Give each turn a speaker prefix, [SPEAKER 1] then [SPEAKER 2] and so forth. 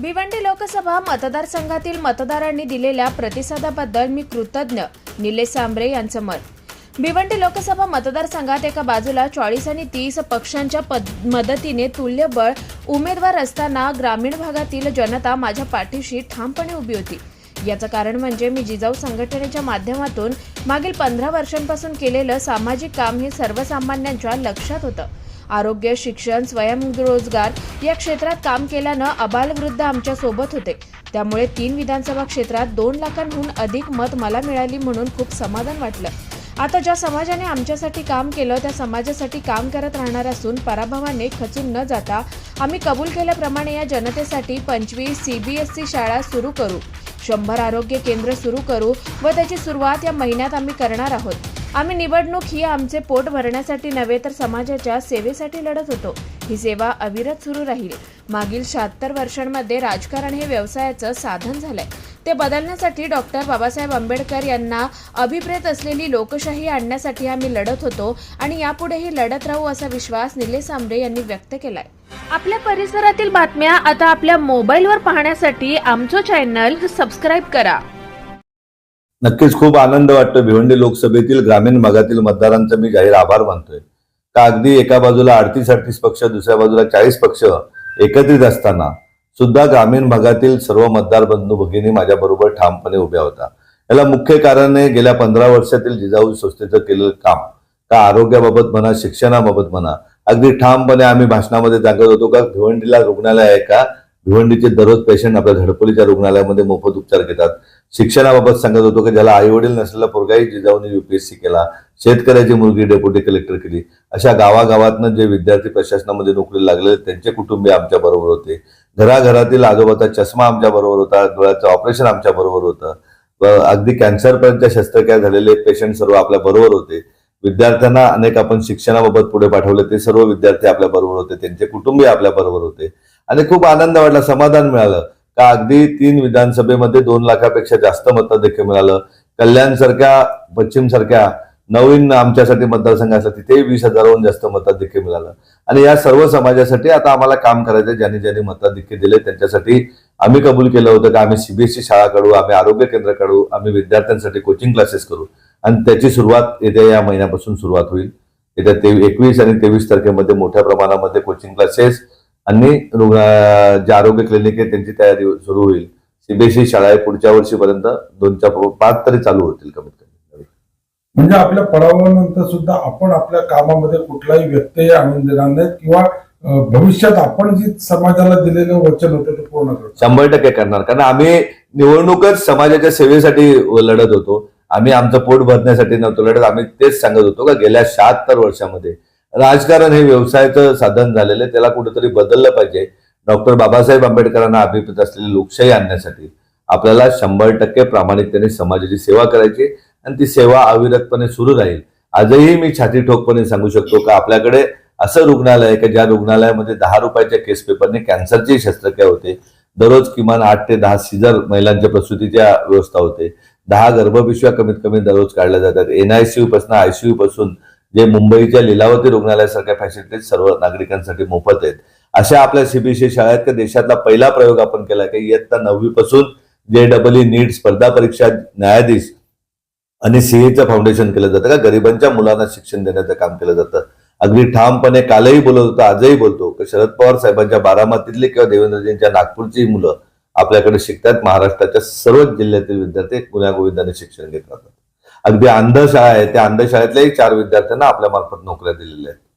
[SPEAKER 1] भिवंडी लोकसभा मतदारसंघातील मतदारांनी दिलेल्या प्रतिसादाबद्दल मी कृतज्ञ निलेश सांबरे यांचं मत. भिवंडी लोकसभा मतदारसंघात एका बाजूला चाळीस आणि तीस पक्षांच्या पद मदतीने तुल्यबळ उमेदवार असताना ग्रामीण भागातील जनता माझ्या पाठीशी ठामपणे उभी होती. याचं कारण म्हणजे मी जिजाऊ संघटनेच्या माध्यमातून मागील पंधरा वर्षांपासून केलेलं सामाजिक काम हे सर्वसामान्यांच्या लक्षात होतं. आरोग्य शिक्षण स्वयंरोजगार या क्षेत्रात काम केल्यानं अबालवृद्ध आमच्यासोबत होते. त्यामुळे तीन विधानसभा क्षेत्रात दोन लाखांहून अधिक मत मला मिळाली म्हणून खूप समाधान वाटलं. आता ज्या समाजाने आमच्यासाठी काम केलं त्या समाजासाठी काम करत राहणार असून पराभवाने खचून न जाता आम्ही कबूल केल्याप्रमाणे या जनतेसाठी पंचवीस सी बी एस सी शाळा सुरू करू. शंभर आरोग्य केंद्र सुरू करू व त्याची सुरुवात या महिन्यात आम्ही करणार आहोत. आम्ही निवडणूक ही आमचे पोट भरण्यासाठी नव्हे तर समाजाच्या सेवेसाठी लढत होतो. ही सेवा अविरत सुरू राहील. मागील शहात्तर वर्षांमध्ये राजकारण हे व्यवसायाचं साधन झालंय. ते बदलण्यासाठी डॉक्टर बाबासाहेब आंबेडकर यांना अभिप्रेत असलेली लोकशाही आणण्यासाठी आम्ही लढत होतो आणि यापुढेही लढत राहू असा विश्वास निलेश आंबरे यांनी व्यक्त केलाय. आपल्या परिसरातील बातम्या आता आपल्या मोबाईलवर पाहण्यासाठी आमचं चॅनल सबस्क्राईब करा.
[SPEAKER 2] नक्कीच खूप आनंद वाटतो भिवंडी लोकसभेतील ग्रामीण भागातील मतदारांचा मी जाहीर आभार मानतोय. का अगदी एका बाजूला अडतीस अडतीस पक्ष दुसऱ्या बाजूला चाळीस पक्ष एकत्रित असताना सुद्धा ग्रामीण भागातील सर्व मतदार बंधू भगिनी माझ्या बरोबर ठामपणे उभ्या होता. याला मुख्य कारण आहे गेल्या पंधरा वर्षातील जिजाऊ संस्थेचं केलेलं काम. का आरोग्याबाबत म्हणा शिक्षणाबाबत म्हणा अगदी ठामपणे आम्ही भाषणामध्ये सांगत होतो का भिवंडीला रुग्णालय आहे का? भिवंडीचे दररोज पेशंट आपल्या झडपलीच्या रुग्णालयामध्ये मोफत उपचार घेतात. शिक्षणाबाबत सांगत होतो की ज्याला आई वडील नसलेला पोरगाही जिजाऊने युपीएससी केला. शेतकऱ्याची मुलगी डेप्युटी कलेक्टर केली. अशा गावागावातनं जे विद्यार्थी प्रशासनामध्ये नोकरी लागले त्यांचे कुटुंबीय आमच्या बरोबर होते. घराघरातील आजोबाचा चष्मा आमच्या बरोबर होता डोळ्याचं ऑपरेशन आमच्या बरोबर होतं. अगदी कॅन्सरपर्यंत शस्त्रक्रिया झालेले पेशंट सर्व आपल्या बरोबर होते. विद्यार्थ्यांना अनेक आपण शिक्षणाबाबत पुढे पाठवले ते सर्व विद्यार्थी आपल्या बरोबर होते त्यांचे कुटुंबीय आपल्या बरोबर होते. आणि खूप आनंद वाटला समाधान मिळालं. का अगदी तीन विधानसभेमध्ये दोन लाखापेक्षा जास्त मतं देखील मिळालं. कल्याण सारख्या पश्चिम सारख्या नवीन आमच्यासाठी मतदारसंघ असला तिथेही वीस हजाराहून जास्त मताधिक्य मिळालं. आणि या सर्व समाजासाठी आता आम्हाला काम करायचं ज्यांनी ज्यांनी देखील दिले त्यांच्यासाठी आम्ही कबूल केलं होतं की आम्ही सीबीएसई शाळा काढू आम्ही आरोग्य केंद्र काढू आम्ही विद्यार्थ्यांसाठी कोचिंग क्लासेस करू. आणि त्याची सुरुवात येत्या या महिन्यापासून सुरुवात होईल. येत्या ते एकवीस आणि तेवीस तारखेमध्ये मोठ्या प्रमाणामध्ये कोचिंग क्लासेस आणि रुग्ण जे आरोग्य क्लिनिक आहे त्यांची तयारी सुरू होईल. सीबीएसई शाळा आहे पुढच्या वर्षीपर्यंत दोनच्या पाच तरी चालू होतील कमीत कमी.
[SPEAKER 3] म्हणजे आपल्या पराभवानंतर सुद्धा आपण आपल्या कामामध्ये कुठलाही व्यत्यय आणून देणार नाहीत किंवा भविष्यात आपण जी समाजाला दिलेलं वचन होतं ते पूर्ण करतो
[SPEAKER 2] शंभर टक्के करणार. कारण आम्ही निवडणूकच समाजाच्या सेवेसाठी लढत होतो. आम्ही आमचं पोट भरण्यासाठी नव्हतो लढत. आम्ही तेच सांगत होतो का गेल्या शहात्तर वर्षामध्ये राजकारण हे व्यवसायाचं साधन झालेलं आहे. त्याला कुठेतरी बदललं पाहिजे. डॉक्टर बाबासाहेब आंबेडकरांना अभिप्रेत असलेली लोकशाही आणण्यासाठी आपल्याला शंभर टक्के प्रामाणिकतेने समाजाची सेवा करायची आणि ती सेवा अविरतपणे सुरू राहील. आजही मी छाती ठोकपणे सांगू शकतो का आपल्याकडे असं रुग्णालय आहे की ज्या रुग्णालयामध्ये दहा रुपयाच्या केस पेपरने कॅन्सरची शस्त्रक्रिया होते. दररोज किमान आठ ते दहा सीझर महिलांच्या प्रसूतीच्या व्यवस्था होते. दहा गर्भपिशव्या कमीत कमी दररोज काढल्या जातात. एनआयसीयू पासून आयसीयू पासून जे मुंबईच्या लीलावती रुग्णालयासारख्या फॅसिलिटीज सर्व नागरिकांसाठी मोफत आहेत. अशा आपल्या सीबीएसई शाळेत का देशातला पहिला प्रयोग आपण केला की इयत्ता नववी पासून जे डबल ई नीट स्पर्धा परीक्षा न्यायाधीश आणि सीएचं फाउंडेशन केलं जातं का? गरिबांच्या मुलांना शिक्षण देण्याचं काम केलं जातं. अगदी ठामपणे कालही बोलत होतो आजही बोलतो. की शरद पवार साहेबांच्या बारामतीतले किंवा देवेंद्रजींच्या नागपूरची मुलं आपल्याकडे शिकतात. महाराष्ट्राच्या सर्वच जिल्ह्यातील विद्यार्थी गुण्यागोविंदाने शिक्षण घेत राहतात. अगदी अंधशाळा आहे. त्या अंधशाळेतल्याही चार विद्यार्थ्यांना आपल्या मार्फत नोकऱ्या दिलेल्या आहेत.